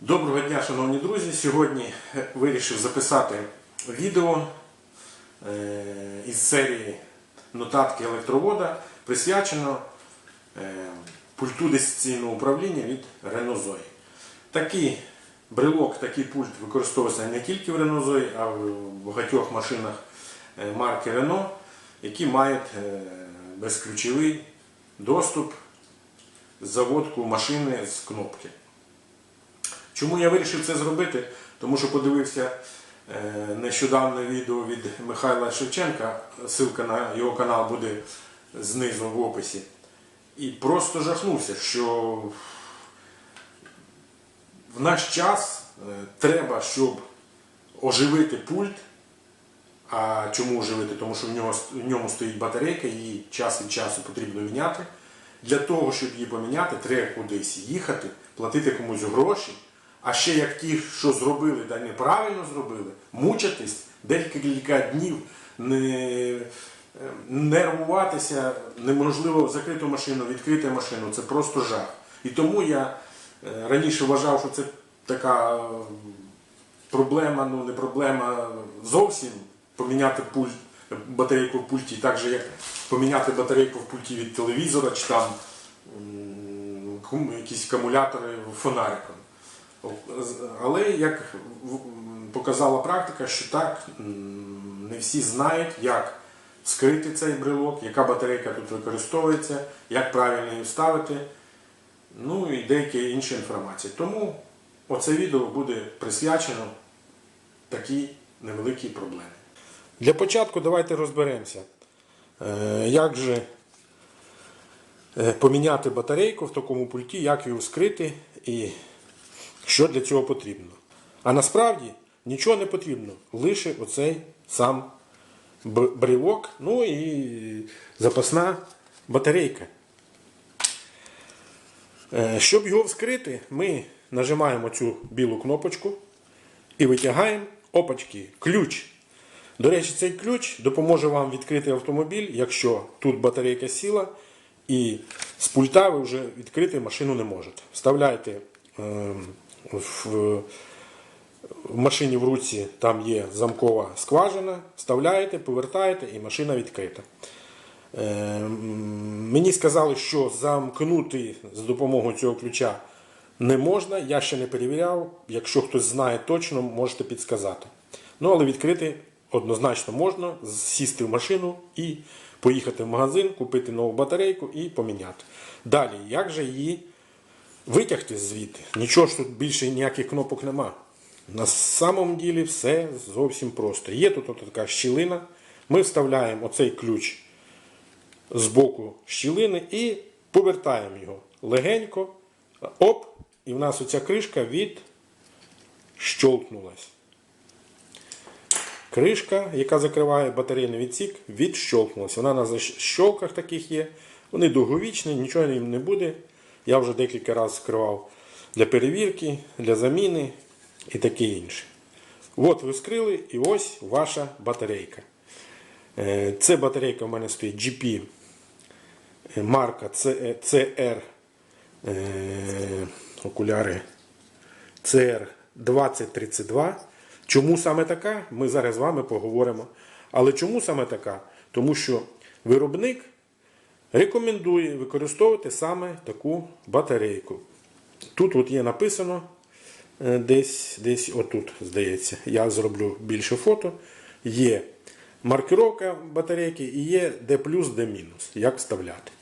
Доброго дня, шановні друзі! Сьогодні вирішив записати відео е, із серії нотатки електровода, присвячено е, пульту дистанційного управління від Zoe. Такий брелок, такий пульт використовується не тільки в Zoe, а в багатьох машинах е, марки Renault, які мають е, безключовий доступ заводку машини з кнопки. Чому я вирішив це зробити? Тому що подивився е, нещодавне відео від Михайла Шевченка, ссылка на його канал буде знизу в описі. І просто жахнувся, що в наш час е, треба, щоб оживити пульт. А чому оживити? Тому що в, нього, в ньому стоїть батарейка, її час від часу потрібно міняти. Для того, щоб її поміняти, треба кудись їхати, платити комусь гроші. А ще як ті, що зробили, да неправильно зробили, мучитись декілька днів, не, нервуватися, неможливо закриту машину, відкрити машину, це просто жах. І тому я е, раніше вважав, що це така е, проблема, ну не проблема зовсім поміняти пульт, батарейку в пульті, так же як поміняти батарейку в пульті від телевізора чи там якісь акумулятори фонариком. Але як показала практика, що так не всі знають, як скрити цей брелок, яка батарейка тут використовується, як правильно її вставити, ну і деякі інші інформації. Тому оце відео буде присвячено такій невеликій проблемі. Для початку давайте розберемося, е, як же е, поміняти батарейку в такому пульті, як її вскрити і що для цього потрібно. А насправді нічого не потрібно, лише оцей сам б- брелок, ну і запасна батарейка. Е, Щоб його вскрити, ми нажимаємо цю білу кнопочку і витягаємо опачки, ключ. До речі, цей ключ допоможе вам відкрити автомобіль, якщо тут батарейка сіла, і з пульта ви вже відкрити машину не можете. Вставляєте е, в, машині в руці, там є замкова скважина, вставляєте, повертаєте і машина відкрита. Е, Мені сказали, що замкнути з допомогою цього ключа не можна. Я ще не перевіряв. Якщо хтось знає точно, можете підсказати. Ну, але відкрити однозначно можна, сісти в машину і поїхати в магазин, купити нову батарейку і поміняти. Далі, як же її витягти звідти? Нічого ж тут більше ніяких кнопок нема. На самом ділі все зовсім просто. Є тут от така щілина. Ми вставляємо оцей ключ з боку щілини і повертаємо його легенько. Оп, і в нас оця кришка відщолкнулась. Кришка, яка закриває батарейний відсік, відщолкнулася. Вона на защолках таких є. Вони довговічні, нічого їм не буде. Я вже декілька разів скривав для перевірки, для заміни і таке інше. От ви скрили, і ось ваша батарейка. Е, Це батарейка в мене стоїть GP е, марка CR е, окуляри CR 2032. Чому саме така? Ми зараз з вами поговоримо. Але чому саме така? Тому що виробник рекомендує використовувати саме таку батарейку. Тут от є написано е, десь, десь отут, здається, я зроблю більше фото. Є маркировка батарейки і є де плюс, де мінус. Як вставляти.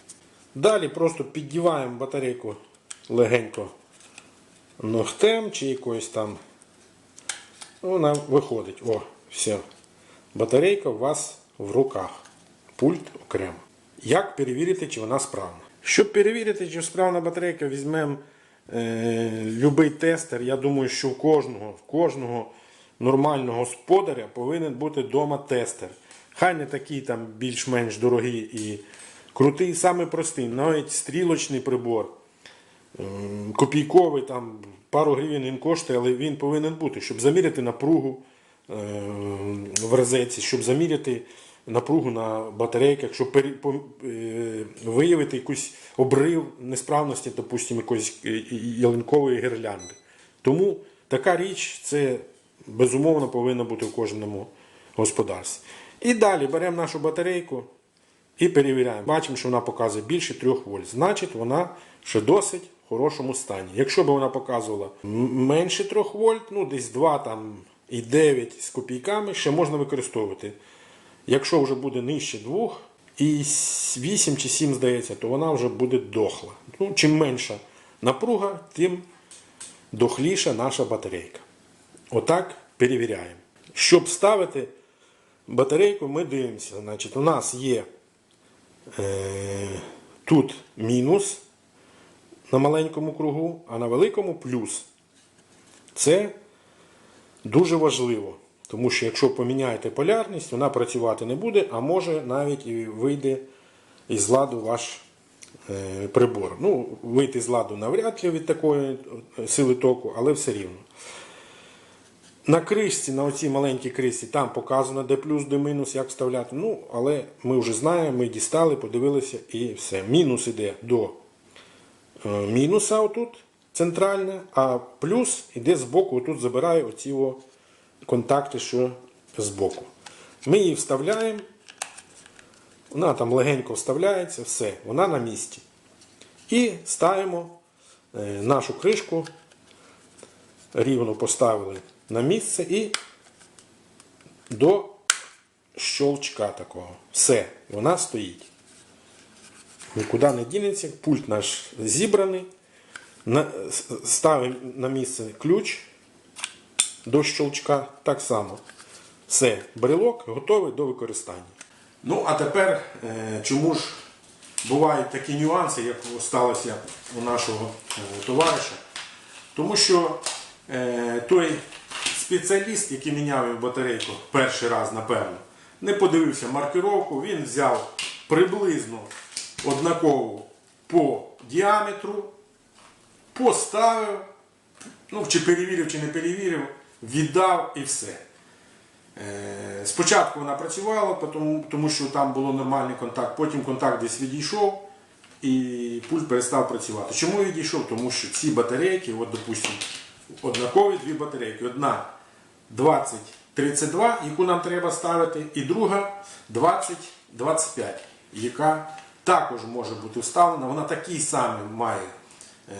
Далі просто піддіваємо батарейку легенько ногтем чи якоюсь там. Вона виходить. О, все. Батарейка у вас в руках. Пульт окремо. Як перевірити, чи вона справна? Щоб перевірити, чи справна батарейка, візьмемо е, любий тестер. Я думаю, що в кожного, в кожного нормального господаря повинен бути вдома тестер. Хай не такий там більш-менш дорогий і крутий, саме простий, навіть стрілочний прибор. Ем, Копійковий, там пару гривень він коштує, але він повинен бути, щоб заміряти напругу е, в розетці, щоб заміряти напругу на батарейках, щоб пере- по- е, виявити якийсь обрив несправності, допустимо, якоїсь е, ялинкової гірлянди. Тому така річ це безумовно повинна бути в кожному господарстві. І далі беремо нашу батарейку і перевіряємо. Бачимо, що вона показує більше 3 вольт. Значить, вона ще досить в хорошому стані. Якщо б вона показувала менше 3 вольт, ну десь 2 там, і 9 з копійками, ще можна використовувати. Якщо вже буде нижче 2 і 8 чи 7, здається, то вона вже буде дохла. Ну, чим менша напруга, тим дохліша наша батарейка. Отак перевіряємо. Щоб ставити батарейку, ми дивимося. Значить, у нас є е, тут мінус на маленькому кругу, а на великому плюс. Це дуже важливо. Тому що якщо поміняєте полярність, вона працювати не буде, а може навіть і вийде із ладу ваш е, прибор. Ну, вийти з ладу навряд ли від такої е, сили току, але все рівно. На кришці, на оцій маленькій кришці, там показано де плюс, де мінус, як вставляти. Ну, але ми вже знаємо, ми дістали, подивилися і все. Мінус іде до е, мінуса отут, центральне, а плюс іде збоку, отут забирає оці контакти, що збоку. Ми її вставляємо. Вона там легенько вставляється, все, вона на місці. І ставимо е, нашу кришку, рівно поставили на місце і до щолчка такого. Все, вона стоїть. Нікуди не дінеться, пульт наш зібраний. Ставимо на місце ключ до щелчка так само. Все, брелок готовий до використання. Ну, а тепер, е, чому ж бувають такі нюанси, як сталося у нашого е, товариша? Тому що е, той спеціаліст, який міняв батарейку перший раз, напевно, не подивився маркировку, він взяв приблизно однакову по діаметру, поставив, ну, чи перевірив, чи не перевірив, віддав і все. Е, Спочатку вона працювала, тому, що там було нормальний контакт, потім контакт десь відійшов і пульт перестав працювати. Чому відійшов? Тому що ці батарейки, от, допустимо, однакові дві батарейки. Одна 2032, яку нам треба ставити, і друга 2025, яка також може бути вставлена. Вона такий самий має е,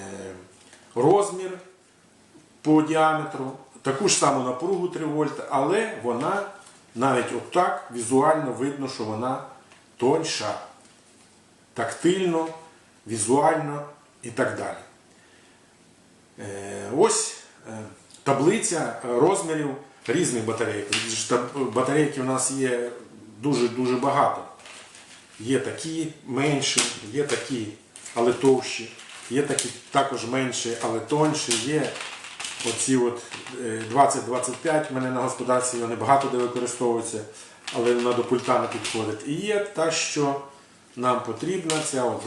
розмір по діаметру, таку ж саму напругу 3 вольта, але вона навіть отак візуально видно, що вона тоньша, тактильно, візуально і так далі. Е, Ось е, таблиця розмірів різних батарейок. Батарейки у нас є дуже-дуже багато. Є такі менші, є такі, але товщі, є такі також менші, але тонші, є оці от е, 20-25 в мене на господарстві, вони багато де використовуються, але вона до пульта не підходить. І є та, що нам потрібна, ця от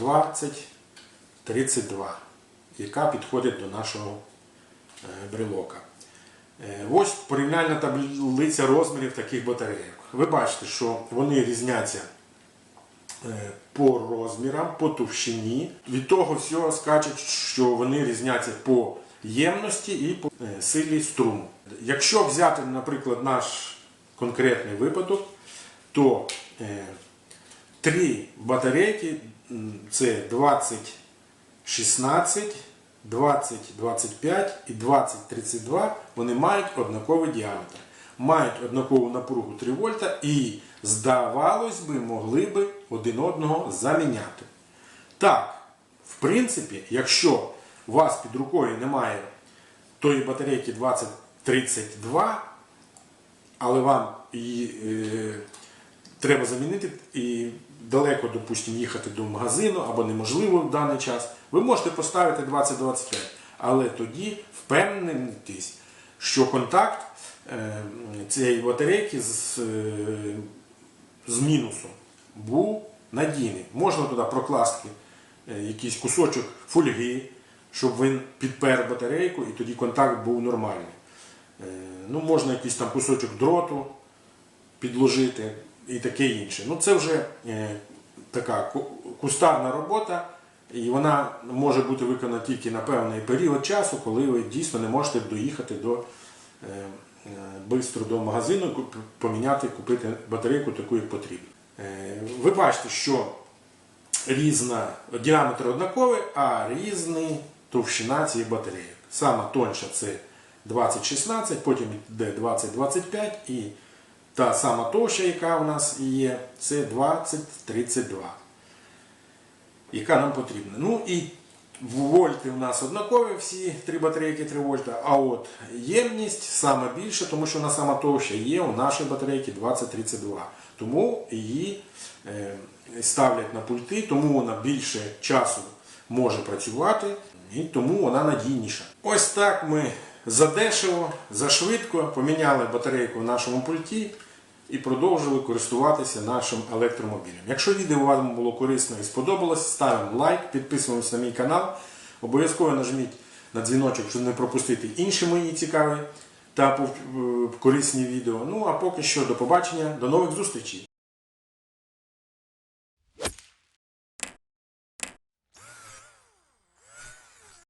20-32, яка підходить до нашого е, брелока. Е, Ось порівняльна таблиця розмірів таких батарейок. Ви бачите, що вони різняться е, по розмірам, по товщині. Від того всього скачуть, що вони різняться по ємності і по е, силі струму. Якщо взяти, наприклад, наш конкретний випадок, то е, три батарейки це 2016, 2025 і 2032, вони мають однаковий діаметр, мають однакову напругу 3 вольта і, здавалось би, могли би один одного заміняти. Так, в принципі, якщо у вас під рукою немає тої батарейки 2032, але вам її е, треба замінити і далеко, допустимо, їхати до магазину або неможливо в даний час, ви можете поставити 2025. Але тоді впевнитись, що контакт е, цієї батарейки з, е, з мінусом був надійний. Можна туди прокласти е, якийсь кусочок фольги, щоб він підпер батарейку і тоді контакт був нормальний. Е, Ну, можна якийсь там кусочок дроту підложити і таке інше. Ну, це вже е, така кустарна робота, І вона може бути виконана тільки на певний період часу, коли ви дійсно не можете доїхати до е, бистро до магазину, поміняти, купити батарейку таку, як потрібно. Ви бачите, що різна діаметр однаковий, а різна товщина цієї батареї. Сама тонша це 2016, потім йде 2025 і та сама товща, яка у нас є, це 2032 яка нам потрібна. Ну і вольти у нас однакові, всі три батарейки 3 вольта, а от ємність саме більше, тому що вона сама товща є у нашій батарейки 2032. Тому її е, ставлять на пульти, тому вона більше часу може працювати і тому вона надійніша. Ось так ми задешево, зашвидко поміняли батарейку в нашому пульті і продовжили користуватися нашим електромобілем. Якщо відео вам було корисно і сподобалось, ставимо лайк, підписуємося на мій канал. Обов'язково нажміть на дзвіночок, щоб не пропустити інші мої цікаві та е, корисні відео. Ну а поки що до побачення, до нових зустрічей!